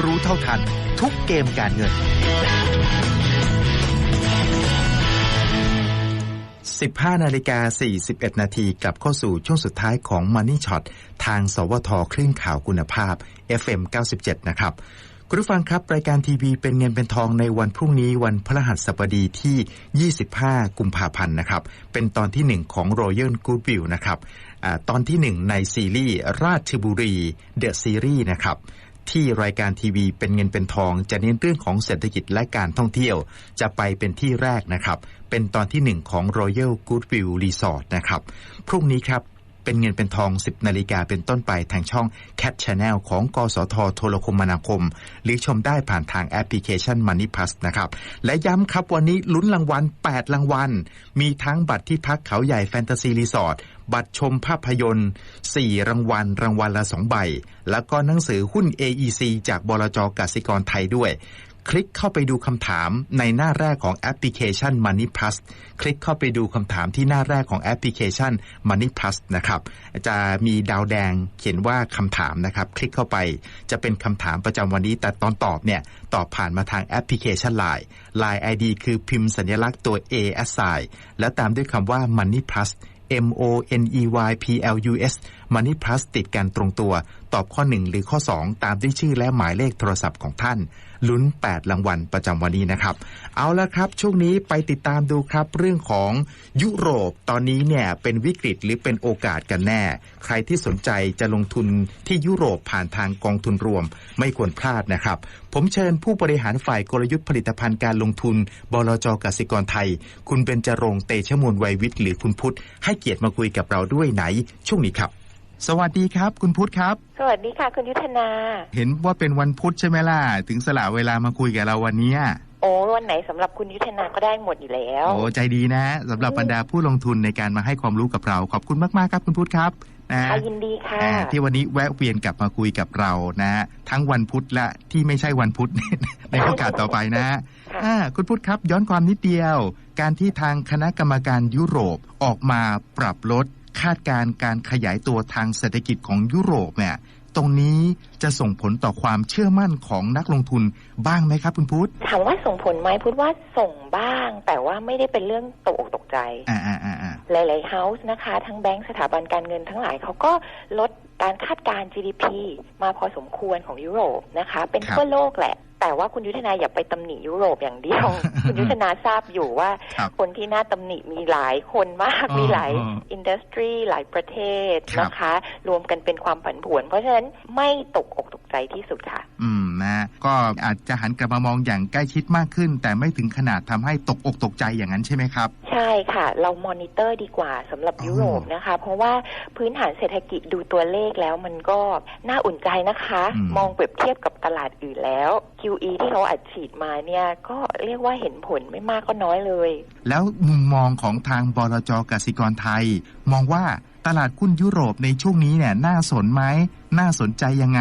รู้เท่าทัน ทุกเกมการเงิน 15 นาฬิกา 41 นาทีกลับเข้าสู่ช่วงสุดท้ายของ Money Shot ทาง สวทคลื่นข่าวคุณภาพ FM 97 นะครับคุณผู้ฟังครับ รายการทีวีเป็นเงินเป็นทองในวันพรุ่งนี้วันพฤหัสบดีที่ 25 กุมภาพันธ์นะครับ เป็นตอนที่ 1 ของ Royal Goodwill นะครับอตอนที่ 1 ในซีรีส์ราชบุรี The Series นะครับ ที่รายการทีวีเป็นเงินเป็นทอง จะเน้นเรื่องของเศรษฐกิจและการท่องเที่ยว จะไปเป็นที่แรกนะครับ เป็นตอนที่ 1 ของ Royal Goodwill Resort นะครับ พรุ่งนี้ครับ เป็นเงินเป็นทอง 10 นาฬิกาเป็นต้นไปทางช่อง Cat Channel ของกสทโทรคมนาคม หรือชมได้ผ่านทางแอปพลิเคชัน Money Plus นะครับ และย้ำครับวันนี้ลุ้นรางวัล 8 รางวัล มีทั้งบัตรที่พักเขาใหญ่แฟนตาซีรีสอร์ทบัตรชมภาพยนตร์ 4 รางวัล รางวัลละ 2 ใบ แล้วก็หนังสือหุ้น AEC จากบลจกสิกรไทยด้วย คลิกเข้าไปดูคำถามในหน้าแรกของแอปพลิเคชัน Money Plus คลิกเข้าไปดูคำถามที่หน้าแรกของแอปพลิเคชัน Money Plus นะครับ จะมีดาวแดงเขียนว่าคำถามนะครับ คลิกเข้าไปจะเป็นคำถามประจำวันนี้ แต่ตอนตอบเนี่ย ตอบผ่านมาทางแอปพลิเคชัน Line Line ID คือพิมพ์สัญลักษณ์ตัว A S I แล้วตามด้วยคำว่า Money Plus M O N E Y P L U S Money Plus ติดกันตรงตัว ตอบข้อ 1 หรือข้อ 2 ตามด้วยชื่อและหมายเลขโทรศัพท์ของท่าน ลุ้น 8 รางวัลประจำวันนี้นะครับ เอาละครับ ช่วงนี้ไปติดตามดูครับ เรื่องของยุโรปตอนนี้เนี่ยเป็นวิกฤตหรือเป็นโอกาสกันแน่ ใครที่สนใจจะลงทุนที่ยุโรปผ่านทางกองทุนรวม ไม่ควรพลาดนะครับ ผมเชิญผู้บริหารฝ่ายกลยุทธ์ผลิตภัณฑ์การลงทุน บลจกสิกรไทย คุณเบญจรงค์เตชะมูลวัยวิทย์หรือคุณพุทธให้เกียรติมาคุยกับเราด้วยไหน ช่วงนี้ครับ สวัสดีครับ คุณพุทธครับ สวัสดีค่ะ คุณยุทธนา เห็นว่าเป็นวันพุธใช่ไหมล่ะ ถึงสละเวลามาคุยกับเราวันเนี้ยโอ้วันไหนสำหรับคุณยุทธนาก็ได้หมดอยู่แล้ว โอ้ใจดีนะสำหรับบรรดาผู้ลงทุนในการมาให้ความรู้กับเรา ขอบคุณมากๆครับคุณพุทธครับนะค่ะยินดีค่ะอ่าที่วันนี้แวะเวียนกลับมาคุยกับเรานะ ทั้งวันพุธและที่ไม่ใช่วันพุธในโอกาสต่อไปนะค่ะอ่าคุณพุทธครับย้อนความนิดเดียว การที่ทางคณะกรรมการยุโรปออกมาปรับลด คาดการณ์การขยายตัวทางเศรษฐกิจของยุโรปเนี่ยตรงนี้จะส่งผลต่อความเชื่อมั่นของนักลงทุนบ้างไหมครับคุณพุทธถามว่าส่งผลไหมพูดว่าส่งบ้าง แต่ว่าไม่ได้เป็นเรื่องตกอกตกใจอ่าอ่าอ่าอ่าหลายๆเฮาส์นะคะ ทั้งแบงก์สถาบันการเงินทั้งหลายเขาก็ลดการคาดการณ์ GDP มาพอสมควรของยุโรปนะคะ เป็นทั่วโลกแหละ แต่ว่าคุณยุทธนาอย่าไปตำหนิยุโรปอย่างเดียว คุณยุทธนาทราบอยู่ว่าครับคนที่น่าตำหนิมีหลายคนมากอ๋อมีหลายอ๋ออินดัสทรีหลายประเทศครับนะคะ รวมกันเป็นความผันผวน เพราะฉะนั้นไม่ตกอกตกใจที่สุดค่ะ อืมนะ ก็อาจจะหันกลับมามองอย่างใกล้ชิดมากขึ้น แต่ไม่ถึงขนาดทำให้ตกอกตกใจอย่างนั้นใช่ไหมครับ ใช่ค่ะ เรามอนิเตอร์ดีกว่าสำหรับอ๋อยุโรปนะคะ เพราะว่าพื้นฐานเศรษฐกิจดูตัวเลขแล้วมันก็น่าอุ่นใจนะคะอืมมองเปรียบเทียบกับตลาดอื่นแล้ว QE ที่เขาอัดฉีดมาเนี่ยก็เรียกว่าเห็นผลไม่มากก็น้อยเลย แล้วมุมมองของทางบลจกสิกรไทย มองว่าตลาดหุ้นยุโรปในช่วงนี้เนี่ยน่าสนไหมน่าสนใจยังไง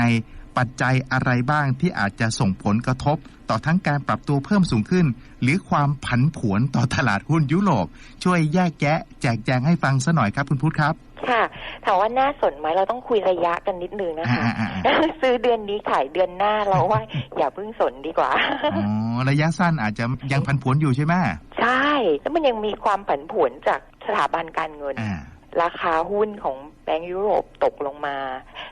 ปัจจัยอะไรบ้างที่อาจจะส่งผลกระทบ ต่อทั้งการปรับตัวเพิ่มสูงขึ้น หรือความผันผวนต่อตลาดหุ้นยุโรป ช่วยแยกแยะ แจกแจงให้ฟังซะหน่อยครับคุณพุทธครับค่ะถามว่าน่าสนไหมเราต้องคุยระยะกันนิดนึงนะคะอ่าอ่าซื้อเดือนนี้ขายเดือนหน้าเราว่าอย่าเพิ่งสนดีกว่าอ๋อระยะสั้นอาจจะยังพันผวนอยู่ใช่ไหมใช่ แล้วมันยังมีความผันผวนจากสถาบันการเงินอ่าราคาหุ้นของแบงก์ยุโรปตกลงมา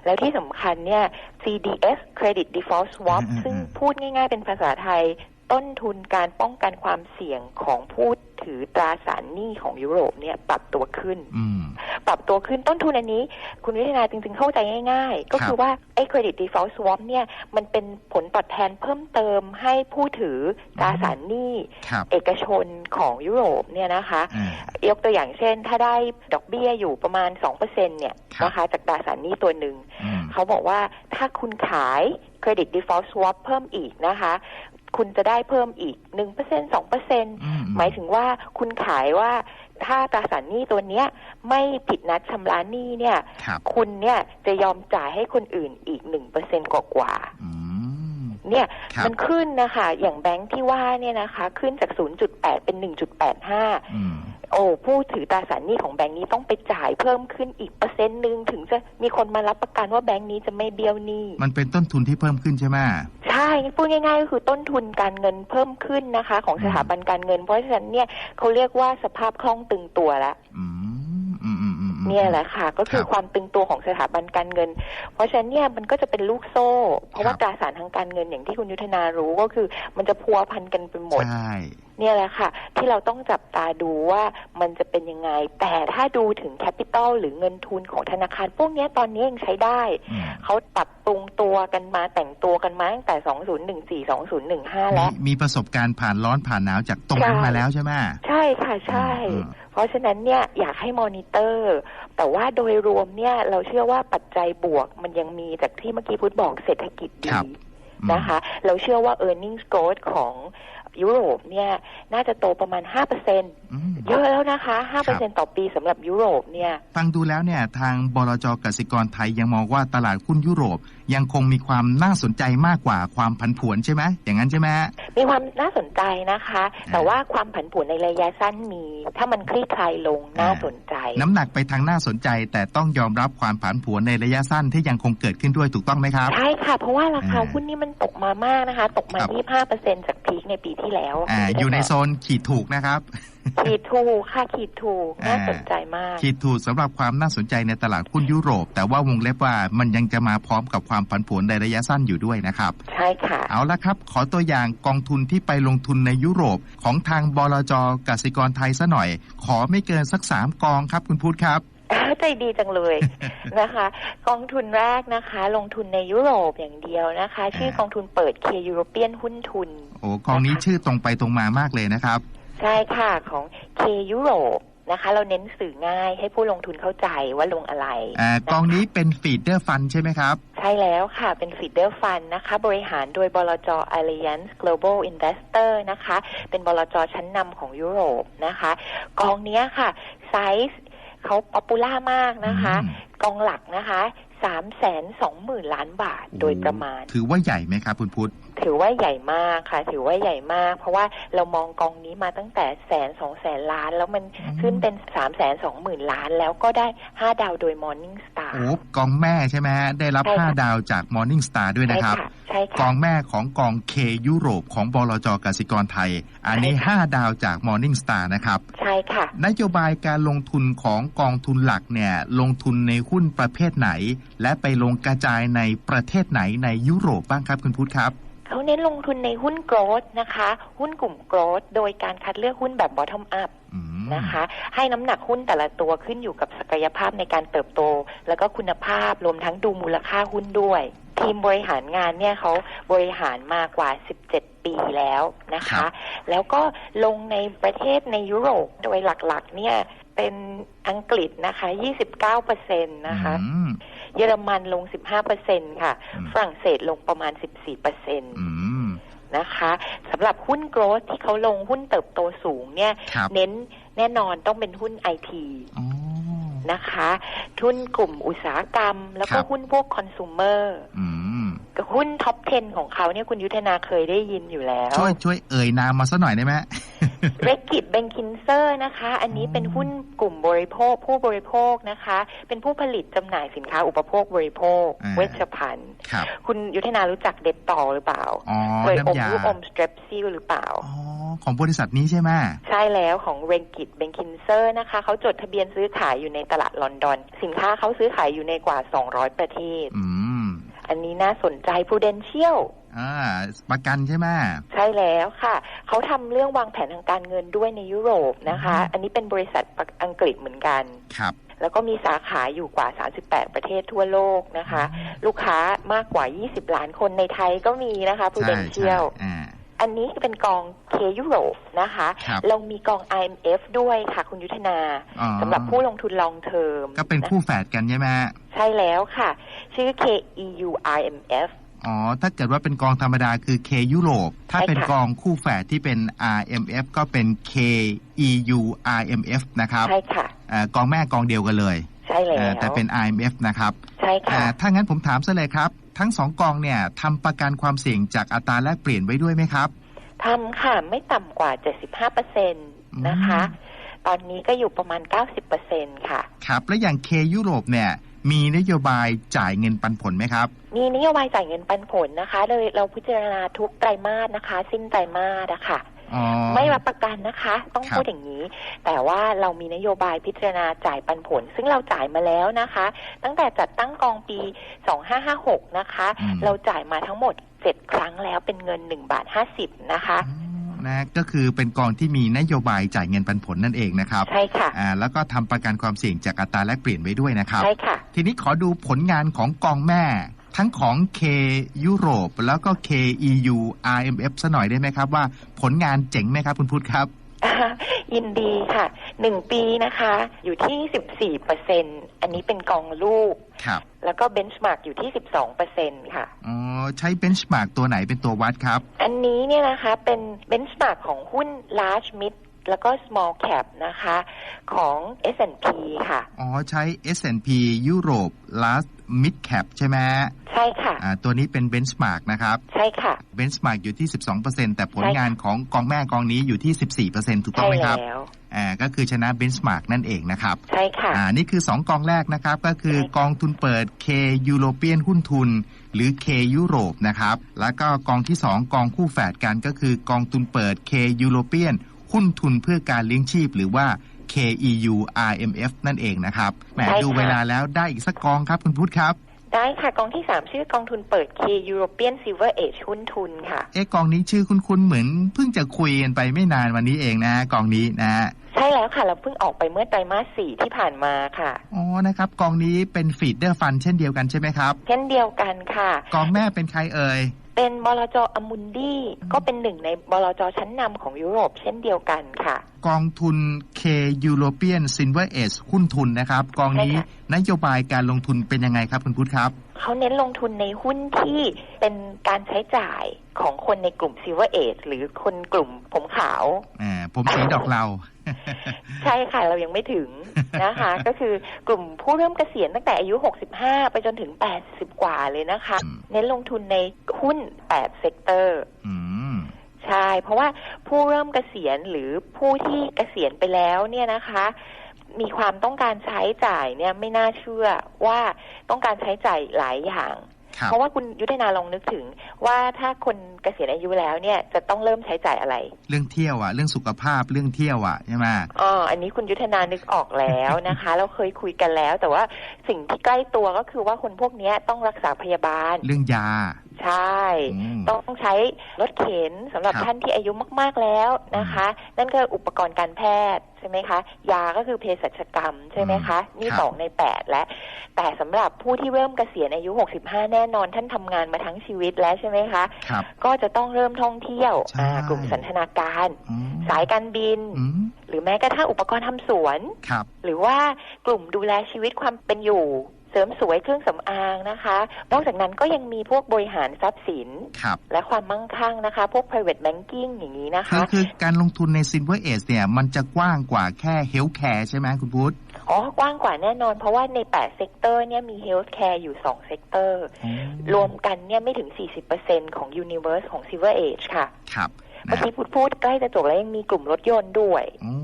แล้วที่สำคัญเนี่ย CDS Credit Default Swap อืมอืมซึ่งพูดง่ายๆเป็นภาษาไทยต้นทุนการป้องกันความเสี่ยงของผู้ ถือตราสารหนี้ของยุโรปเนี่ยปรับตัวขึ้นอืมปรับตัวขึ้นต้นทุนอันนี้ คุณวิทนาจริงๆเข้าใจง่าย ๆ ก็คือว่าไอ้ credit default swap เนี่ยมันเป็นผลตอบแทนเพิ่มเติมให้ผู้ถือตราสารหนี้ครับเอกชนของยุโรปเนี่ยนะคะอ่ายกตัวอย่างเช่น ถ้าได้ดอกเบี้ยอยู่ประมาณ2%เนี่ยครับนะคะจากตราสารหนี้ตัวหนึ่งอืมเขาบอกว่าถ้าคุณขาย credit default swap เพิ่มอีกนะคะ คุณจะได้เพิ่มอีกหนึ่งเปอร์เซ็นสองเปอร์เซ็นอืมหมายถึงว่าคุณขายว่าถ้าตราสารหนี้ตัวเนี้ยไม่ผิดนัดชำระหนี้เนี่ยครับคุณเนี่ยจะยอมจ่ายให้คนอื่นอีกหนึ่งเปอร์เซ็นกว่าๆอืมเนี่ยครับมันขึ้นนะคะ อย่างแบงค์ที่ว่าเนี่ยนะคะ ขึ้นจาก 0.8 เป็น 1.85อืม โอ้ผู้ถือตราสารหนี้ของแบงค์นี้ต้องไปจ่ายเพิ่มขึ้นอีกเปอร์เซ็นต์หนึ่งถึงจะมีคนมารับประกันว่าแบงค์นี้จะไม่เบี้ยวหนี้มันเป็นต้นทุนที่เพิ่มขึ้นใช่ไหมใช่พูดง่ายๆก็คือต้นทุนการเงินเพิ่มขึ้นนะคะ ของอืมสถาบันการเงิน เพราะฉะนั้นเนี่ยเขาเรียกว่าสภาพคล่องตึงตัวแล้วอืมอืมอืมอืมอืม เนี่ยแหละค่ะ ก็คือครับความตึงตัวของสถาบันการเงิน เพราะฉะนั้นเนี่ยมันก็จะเป็นลูกโซ่ เพราะว่าครับตราสารทางการเงินอย่างที่คุณยุทธนารู้ก็คือ มันจะพัวพันกันไปหมดใช่เนี่ยแหละค่ะ ที่เราต้องจับตาดูว่ามันจะเป็นยังไง แต่ถ้าดูถึงแคปิตอลหรือเงินทุนของธนาคาร พวกเนี้ยตอนนี้ยังใช้ได้อืมเขาปรับปรุงตัวกันมาแต่งตัวกันมาตั้งแต่ 2014 2015 แล้ว มีมีประสบการณ์ผ่านร้อนผ่านหนาวจากตรงนั้นใช่มาแล้วใช่ไหมใช่ค่ะ ใช่อืมเพ ราะฉะนั้นเนี่ยอยากให้มอนิเตอร์ แต่ว่าโดยรวมเนี่ยเราเชื่อว่าปัจจัยบวกมันยังมีจากที่เมื่อกี้พุทธบอกเศรษฐกิจครัดีบอืมนะคะ เราเชื่อว่า e a r n i n g s growth ของยุโรปเนี่ยน่าจะโตประมาณ5%อืม เยอะแล้วนะคะ5%ต่อปีสำหรับยุโรปเนี่ย ฟังดูแล้วเนี่ย ทางบลจกสิกรไทยยังมองว่าตลาดหุ้นยุโรปยังคงมีความน่าสนใจมากกว่าความผันผวนใช่ไหมอย่างนั้นใช่ไหมฮะมีความน่าสนใจนะคะอ่าแต่ว่าความผันผวนในระยะสั้นมี ถ้ามันคลี่คลายลงน่าอ่าสนใจ น้ำหนักไปทางน่าสนใจ แต่ต้องยอมรับความผันผวนในระยะสั้นที่ยังคงเกิดขึ้นด้วยถูกต้องไหมครับใช่ค่ะเพราะว่าราคาอ่าหุ้นนี่มันตกมามากนะคะ ตกมาครับ25%จากพีคในปีที่แล้ว อ่าอยู่ในโซนขีดถูกนะครับขีดถูกค่ะขีดถูกน่าอ่าสนใจมาก ขีดถูกสำหรับความน่าสนใจในตลาดหุ้นยุโรป แต่ว่าวงเล็บว่ามันยังจะมาพร้อมกับความผันผวนในระยะสั้นอยู่ด้วยนะครับ ใช่ค่ะ เอาละครับ ขอตัวอย่างกองทุนที่ไปลงทุนในยุโรป ของทางบลจกสิกรไทยซะหน่อย ขอไม่เกินสักสามกองครับคุณพุทธครับใจดีจังเลยนะคะ กองทุนแรกนะคะ ลงทุนในยุโรปอย่างเดียวนะคะ ชื่อกองทุนเปิดเคยูโรเปียนหุ้นทุน โอ้กองนี้ชื่อตรงไปตรงมามากเลยนะครับ ใช่ค่ะของเคยุโรปนะคะ เราเน้นสื่อง่ายให้ผู้ลงทุนเข้าใจว่าลงอะไรอ่ากองนี้เป็นฟีดเดอร์ฟันใช่ไหมครับ ใช่แล้วค่ะเป็นฟีดเดอร์ฟันนะคะ บริหารโดยบลจ Alliance Global Investor นะคะ เป็นบลจชั้นนำของยุโรปนะคะ กองเนี้ยค่ะไซส์เขาป๊อปปูล่ามากนะคะอืมกองหลักนะคะ สามแสนสองหมื่นล้านบาทโดยประมาณ ถือว่าใหญ่ไหมครับคุณพุทธถือว่าใหญ่มากค่ะ ถือว่าใหญ่มาก เพราะว่าเรามองกองนี้มาตั้งแต่แสนสองแสนล้าน แล้วมันอืมขึ้นเป็นสามแสนสองหมื่นล้าน แล้วก็ได้ห้าดาวโดย Morning Star โอ้กองแม่ใช่ไหมฮะได้รับใช่ค่ะ5ดาวจาก Morning Star ด้วยใช่นะครับค่ะใช่กค่ะองแม่ของกองเคยุโรปของบลจกสิกรไทย อันนี้ใช่ค่ะ5ดาวจาก Morning Star นะครับใช่ค่ะนโยบายการลงทุนของกองทุนหลักเนี่ยลงทุนในหุ้นประเภทไหน และไปลงกระจายในประเทศไหนในยุโรปบ้างครับคุณพุทธครับเขาเน้นลงทุนในหุ้นโกรดนะคะ หุ้นกลุ่มโกรดโดยการคัดเลือกหุ้นแบบ bottom up อืมนะคะ ให้น้ำหนักหุ้นแต่ละตัวขึ้นอยู่กับศักยภาพในการเติบโต แล้วก็คุณภาพรวมทั้งดูมูลค่าหุ้นด้วย ทีมบริหารงานเนี่ยเขาบริหารมากว่า 17 ปีแล้วนะครัคะบแล้วก็ลงในประเทศในยุโรปโดยหลักๆ เนี่ยเป็นอังกฤษนะคะ 29เปอร์เซ็นต์นะคะอืม เยอรมันลง 15เปอร์เซ็นต์ค่ะอืมฝรั่งเศสลงประมาณ 14เปอร์เซ็นต์อืมนะคะสำหรับหุ้นโกรทที่เขาลงหุ้นเติบโตสูงเนี่ยครับเน้นแน่นอนต้องเป็นหุ้นไอทีอ๋อนะคะหุ้นกลุ่มอุตสาหกรรม แล้วก็ครับหุ้นพวกคอน sumer อืมกับหุ้นท็อป 10 ของเขาเนี่ยคุณยุทธนาเคยได้ยินอยู่แล้ว ช่วยช่วยเอ่ยนามมาสักหน่อยได้ไหม เรกิตเบนคินเซอร์นะคะ อันนี้เป็นหุ้นกลุ่มบริโภค ผู้บริโภคนะคะ เป็นผู้ผลิตจำหน่ายสินค้าอุปโภคบริโภคอ่าเวชภัณฑ์ครับคุณยุทธนารู้จักเด็ดต่อหรือเปล่าอ๋อเคยอมน้ำยาลูกอมสเตรปซิลหรือเปล่าอ๋อของบริษัทนี้ใช่ไหมใช่แล้วของเรนกิตเบนคินเซอร์นะคะเขาจดทะเบียนซื้อขายอยู่ในตลาดลอนดอน สินค้าเขาซื้อขายอยู่ในกว่า 200 ประเทศอืมอันนี้น่าสนใจ Prudential อ่าประกันใช่ไหมใช่แล้วค่ะ เขาทำเรื่องวางแผนทางการเงินด้วยในยุโรปนะคะอืมอันนี้เป็นบริษัทอังกฤษเหมือนกันครับ แล้วก็มีสาขาอยู่กว่า 38 ประเทศทั่วโลกนะคะ ลูกค้ามากกว่า 20 ล้านคนในไทยก็มีนะคะใช่ใช่ Prudential อ่าอันนี้เป็นกองเคยุโรปนะคะครับเรามีกอง IMF ด้วยค่ะ คุณยุทธนาอ๋อสำหรับผู้ลงทุนลองเทอม ก็เป็นคู่แฝดกันใช่ไหมใช่แล้วค่ะ ชื่อ KEU IMF อ๋อ ถ้าเกิดว่าเป็นกองธรรมดาคือ K ยุโรป ถ้าใช่ค่ะเป็นกองคู่แฝดที่เป็น RMF ก็เป็น K EU RMF นะครับ ใช่ค่ะเอ่อกองแม่กองเดียวกันเลย ใช่แล้เอ่อวแต่เป็น IMF นะครับ ใช่ค่ะอ่าถ้างั้นผมถามซะเลยครับ ทั้งสองกองเนี่ยทำประกันความเสี่ยงจากอัตราแลกเปลี่ยนไว้ด้วยไหมครับทำค่ะ ไม่ต่ำกว่า 75เปอร์เซ็นตนะคะ ตอนนี้ก็อยู่ประมาณ 90เปอร์เซ็นค่ะ ครับ แล้วอย่าง K ยุโรปเนี่ย มีนโยบายจ่ายเงินปันผลไหมครับ มีนโยบายจ่ายเงินปันผลนะคะเลยเราพิจารณาทุกไตรมาสนะคะ สิ้นไตรมาสอะค่ะอ๋อไม่รับประกันนะคะ ต้องครับพูดอย่างนี้ แต่ว่าเรามีนโยบายพิจารณาจ่ายปันผล ซึ่งเราจ่ายมาแล้วนะคะ ตั้งแต่จัดตั้งกองปี 2556 นะคะอืมเราจ่ายมาทั้งหมด 7 ครั้งแล้วเป็นเงิน 1 บาท 50 นะคะอ๋อ นะก็คือเป็นกองที่มีนโยบายจ่ายเงินปันผลนั่นเองนะครับใช่ค่ะอ่าแล้วก็ทำประกันความเสี่ยงจากอัตราแลกเปลี่ยนไว้ด้วยนะครับใช่ค่ะ ทีนี้ขอดูผลงานของกองแม่ทั้งของ K ยุโรป แล้วก็ K EU RMF ซะหน่อยได้ไหมครับว่าผลงานเจ๋งไหมครับคุณพุทธครับ ยินดีค่ะหนึ่งปีนะคะ อยู่ที่14เปอร์เซ็นอันนี้เป็นกองลูกครับ แล้วก็เบนช์มาร์กอยู่ที่12เปอร์เซ็นค่ะอ๋อใช้เบนช์มาร์กตัวไหนเป็นตัววัดครับ อันนี้เนี่ยนะคะเป็นเบนช์มาร์กของหุ้น large mid แล้วก็ small cap นะคะ ของ S&P ค่ะ อ๋อ ใช้ S&P ยุโรป Last Mid Cap ใช่ไหมใช่ค่ะ อ่า ตัวนี้เป็นเบนช์มาร์กนะครับ ใช่ค่ะ เบนช์มาร์กอยู่ที่ 12%แต่ผลใช่ค่ะงานของกองแม่กองนี้อยู่ที่ 14%ถูกต้อใช่งไหมครับแล้ว อ่า ก็คือชนะเบนช์มาร์กนั่นเองนะครับ ใช่ค่ะ อ่า นี่คือ 2 กองแรกนะครับ ก็คือใช่ค่ะกองทุนเปิด K European หุ้นทุน หรือ K ยุโรปนะครับ แล้วก็กองที่ 2 กองคู่แฝดกันก็คือกองทุนเปิด K European หุ้นทุนเพื่อการเลี้ยงชีพหรือว่า KEU RMF นั่นเองนะครับแหมใช่ค่ะดูเวลาแล้วได้อีกสักกองครับคุณพุทธครับได้ค่ะกองที่ 3 ชื่อกองทุนเปิด K European Silver Age หุ้นทุนค่ะ เอ๊ะกองนี้ชื่อคุ้นๆเหมือนเพิ่งจะคุยกันไปไม่นานวันนี้เองนะกองนี้นะใช่แล้วค่ะ เราเพิ่งออกไปเมื่อไตรมาสสี่ที่ผ่านมาค่ะ อ๋อนะครับ กองนี้เป็นฟีดเดอร์ฟันเช่นเดียวกันใช่ไหมครับ เช่นเดียวกันค่ะ กองแม่เป็นใครเอ่ย เป็นบลจอมุนดีก็เป็นหนึ่งในบลจชั้นนำของยุโรปเช่นเดียวกันค่ะ กองทุน K European Silver Age หุ้นทุนนะครับ กองนี้ใช่ค่ะนโยบายการลงทุนเป็นยังไงครับคุณพุทธครับ เขาเน้นลงทุนในหุ้นที่เป็นการใช้จ่ายของคนในกลุ่ม Silver Age หรือคนกลุ่มผมขาวอ่าผมสีดอกเรา ใช่ค่ะ เรายังไม่ถึงนะคะ ก็คือกลุ่มผู้เริ่มเกษียณตั้งแต่อายุ 65 ไปจนถึง 80 กว่าเลยนะคะอืมเน้นลงทุนในหุ้น 8 เซกเตอร์อืมใช่ เพราะว่าผู้เริ่มเกษียณหรือผู้ที่เกษียณไปแล้วเนี่ยนะคะ มีความต้องการใช้จ่ายเนี่ยไม่น่าเชื่อว่าต้องการใช้จ่ายหลายอย่างครับเพราะว่าคุณยุทธนาลองนึกถึง ว่าถ้าคนเกษียณอายุแล้วเนี่ยจะต้องเริ่มใช้จ่ายอะไร เรื่องเที่ยวอะ เรื่องสุขภาพเรื่องเที่ยวอะใช่ไหมอ๋ออันนี้คุณยุทธนานึกออกแล้วนะคะ เราเคยคุยกันแล้ว แต่ว่าสิ่งที่ใกล้ตัวก็คือว่าคนพวกเนี้ยต้องรักษาพยาบาล เรื่องยา ใช่อืมต้องใช้รถเข็นสำหรับครับท่านที่อายุมาก ๆแล้วนะคะ นั่นก็อุปกรณ์การแพทย์ใช่ไหมคะ ยาก็คือเภสัชกรรมใช่ไหมคะ นี่ครับสองในแปดแล้วแต่สำหรับผู้ที่เริ่มเกษียณอายุ65แน่นอน ท่านทำงานมาทั้งชีวิตแล้วใช่ไหมคะครับก็จะต้องเริ่มท่องเที่ยวใช่อ่ากลุ่มสันทนาการอืมสายการบินอืมหรือแม้กระทั่งอุปกรณ์ทำสวนครับหรือว่ากลุ่มดูแลชีวิตความเป็นอยู่ เสริมสวยเครื่องสำอางนะคะ นอกจากนั้นก็ยังมีพวกบริหารทรัพย์สินครับและความมั่งคั่งนะคะ พวก private banking อย่างนี้นะคือคะคือการลงทุนใน Silver Age เนี่ย มันจะกว้างกว่าแค่ Healthcare ใช่ไหมคุณพุทธอ๋อกว้างกว่าแน่นอน เพราะว่าใน8เซกเตอร์เนี่ยมี healthcare อยู่2เซกเตอร์อ๋อรวมกันเนี่ยไม่ถึง 40%ของ universe ของ silver age ค่ะครับเมื่อนะกี้พูดพูดใกล้จะจบแล้วยังมีกลุ่มรถยนต์ด้วยอ๋อ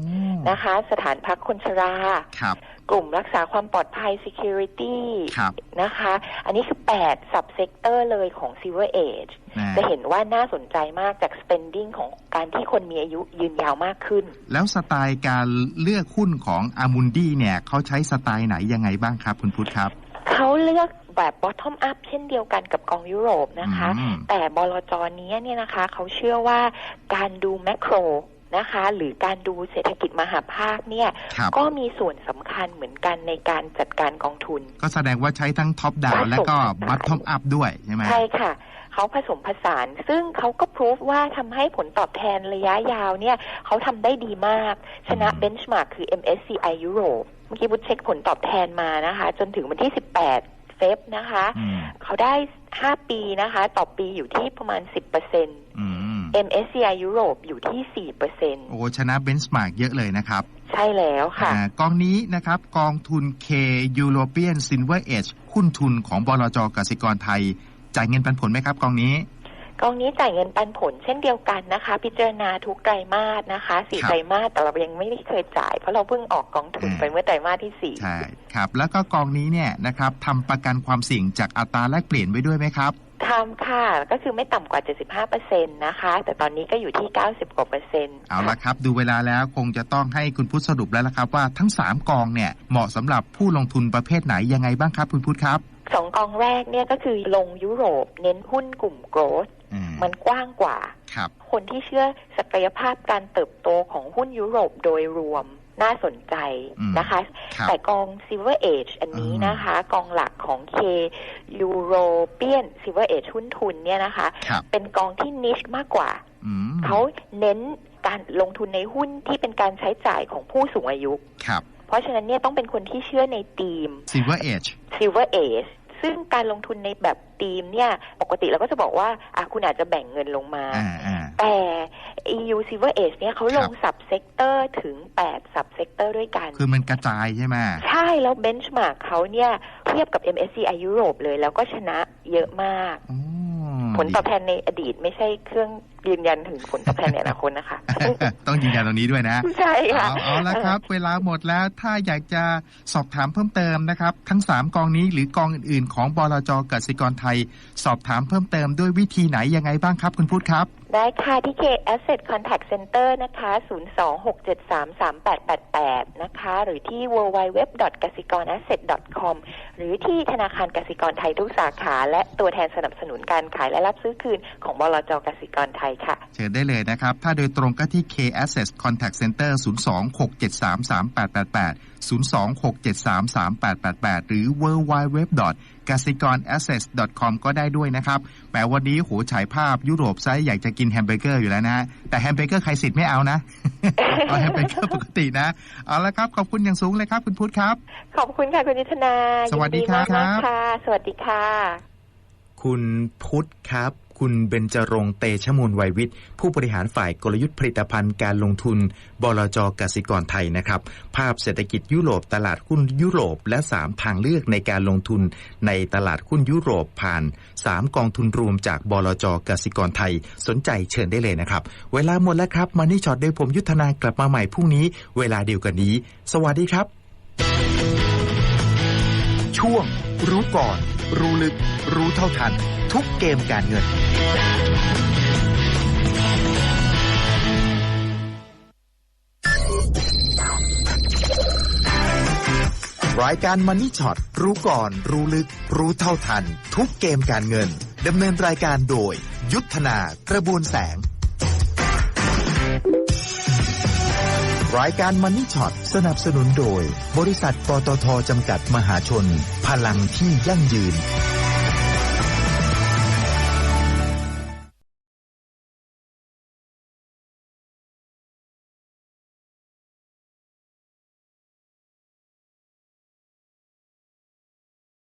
นะคะ สถานพักคนชราครับ กลุ่มรักษาความปลอดภัย security ครับนะคะ อันนี้คือ 8 sub sector เลยของ silver age นะจะเห็นว่าน่าสนใจมากจาก spending ของการที่คนมีอายุยืนยาวมากขึ้น แล้วสไตล์การเลือกหุ้นของอามุนดีเนี่ยเขาใช้สไตล์ไหนยังไงบ้างครับ คุณพุทธครับ เขาเลือกแบบ bottom up เช่นเดียวกันกับกองยุโรปนะคะอืมแต่บลจนี้เนี่ยนะคะ เขาเชื่อว่าการดูแมกโร นะคะ หรือการดูเศรษฐกิจมหาภาคเนี่ยครับก็มีส่วนสำคัญเหมือนกันในการจัดการกองทุน ก็แสดงว่าใช้ทั้งท็อปดาวผสมและก็ผสานบัตทอมอัพด้วยใช่ไหมใช่ค่ะเขาผสมผสาน ซึ่งเขาก็พิสูจว่าทำให้ผลตอบแทนระยะยาวเนี่ยเขาทำได้ดีมาก ชนะเบนช์มาร์กคือ MSCI ยุโรปเมื่อกี้บุญเช็คผลตอบแทนมานะคะ จนถึงวันที่ 18 เฟบนะคะอืมเขาได้ 5 ปีนะคะ ต่อปีอยู่ที่ประมาณ 10%อืม MSCI ยุโรปอยู่ที่ 4%โอ้ชนะเบนช์มาร์กเยอะเลยนะครับ ใช่แล้วค่ะอ่ากองนี้นะครับ กองทุน K European Silver Edge หุ้นทุนของบลจกสิกรไทย จ่ายเงินปันผลไหมครับ กองนี้ กองนี้จ่ายเงินปันผลเช่นเดียวกันนะคะ พิจารณาทุกไตรมาสนะคะสี่ครับไตรมาสแต่เรายังไม่ได้เคยจ่ายเพราะเราเพิ่งออกกองทุนอ่าไปเมื่อไตรมาสที่สี่ใช่ครับ แล้วก็กองนี้เนี่ยนะครับทำประกันความเสี่ยงจากอัตราแลกเปลี่ยนไว้ด้วยไหมครับ ทำค่ะ ก็คือไม่ต่ำกว่า 75%นะคะ แต่ตอนนี้ก็อยู่ที่ 90 กว่าเปอร์เซ็นต์เอาละครับ ดูเวลาแล้วคงจะต้องให้คุณพุทธสรุปแล้วละครับ ว่าทั้ง 3 กองเนี่ย เหมาะสำหรับผู้ลงทุนประเภทไหนยังไงบ้างครับ คุณพุทธครับสองกองแรกเนี่ยก็คือลงยุโรปเน้นหุ้นกลุ่มโกรดอืมมันกว้างกว่าครับคนที่เชื่อศักยภาพการเติบโตของหุ้นยุโรปโดยรวม น่าสนใจนะคะครับแต่กอง Silver Age อันนี้นะคะ กองหลักของ K European Silver Age หุ้นทุนเนี่ยนะคะครับเป็นกองที่นิชมากกว่าอืมเขาเน้นการลงทุนในหุ้นที่เป็นการใช้จ่ายของผู้สูงอายุครับเพราะฉะนั้นเนี่ยต้องเป็นคนที่เชื่อในธีม Silver Edge Silver Age ซึ่งการลงทุนในแบบธีมเนี่ย ปกติเราก็จะบอกว่าอะคุณอาจจะแบ่งเงินลงมาอ่าอ่า แต่ EU Silver Age เนี่ยเขาลงครับสับเซกเตอร์ถึง8สับเซกเตอร์ด้วยกัน คือมันกระจายใช่ไหมใช่ แล้วเบนช์มาร์กเขาเนี่ยเทียบกับ MSCI ยุโรปเลย แล้วก็ชนะเยอะมากโอ้ผลตอบแทนในอดีตไม่ใช่เครื่องยืนยันถึงผลตอบแทนในอนาคตนะคะ ต้องยืนยันตรงนี้ด้วยนะ ใช่ค่ะเอาเอาละครับ เวลาหมดแล้วถ้าอยากจะสอบถามเพิ่มเติมนะครับ ทั้ง 3 กองนี้หรือกองอื่นๆ ของบลจกสิกรไทย สอบถามเพิ่มเติมด้วยวิธีไหนยังไงบ้างครับ คุณพุทธครับ ได้ค่ะที่ K Asset Contact Center นะคะ 026733888 นะคะ หรือที่ www. กสิกร asset com หรือที่ธนาคารกสิกรไทยทุกสาขา และตัวแทนสนับสนุนการขายและรับซื้อคืนของบลจกสิกรไทยค่ะ เชิญได้เลยนะครับ ถ้าโดยตรงก็ที่ K Access Contact Center 026733888 026733888 หรือ w w w g a s i k o r a s s e s com ก็ได้ด้วยนะครับแหมวันนี้โหฉายภาพยุโรปไซส์อยากจะกินแฮมเบอร์เกอร์อยู่แล้วนะ แต่แฮมเบอร์เกอร์ใครสิทธิ์ไม่เอานะเอาแฮมเบอร์เกอร์ปกตินะ เอาละครับ ขอบคุณอย่างสูงเลยครับ คุณพุทธครับ ขอบคุณค่ะ คุณยุทธนา สวัสดียินมากครับๆค่ะสวัสดีค่ะ คุณพุทธครับ คุณเบญจรงเตชะมูลวัยวิทย์ ผู้บริหารฝ่ายกลยุทธ์ผลิตภัณฑ์การลงทุน บลจกสิกรไทยนะครับ ภาพเศรษฐกิจยุโรปตลาดหุ้นยุโรป และ 3 ทางเลือกในการลงทุนในตลาดหุ้นยุโรปผ่าน 3 กองทุนรวมจากบลจกสิกรไทย สนใจเชิญได้เลยนะครับ เวลาหมดแล้วครับมานี่ช็อตโดยผมยุทธนากลับมาใหม่พรุ่งนี้ เวลาเดียวกันนี้ สวัสดีครับ ช่วง รู้ก่อน รู้ลึก รู้เท่าทัน ทุกเกมการเงิน รายการมันนี่ช็อตรู้ก่อน รู้ลึก รู้เท่าทัน ทุกเกมการเงินดำเนินรายการโดย ยุทธนากระบวนแสง รายการมันนี่ช็อตสนับสนุนโดย บริษัทปตทจำกัดมหาชน พลังที่ยั่งยืน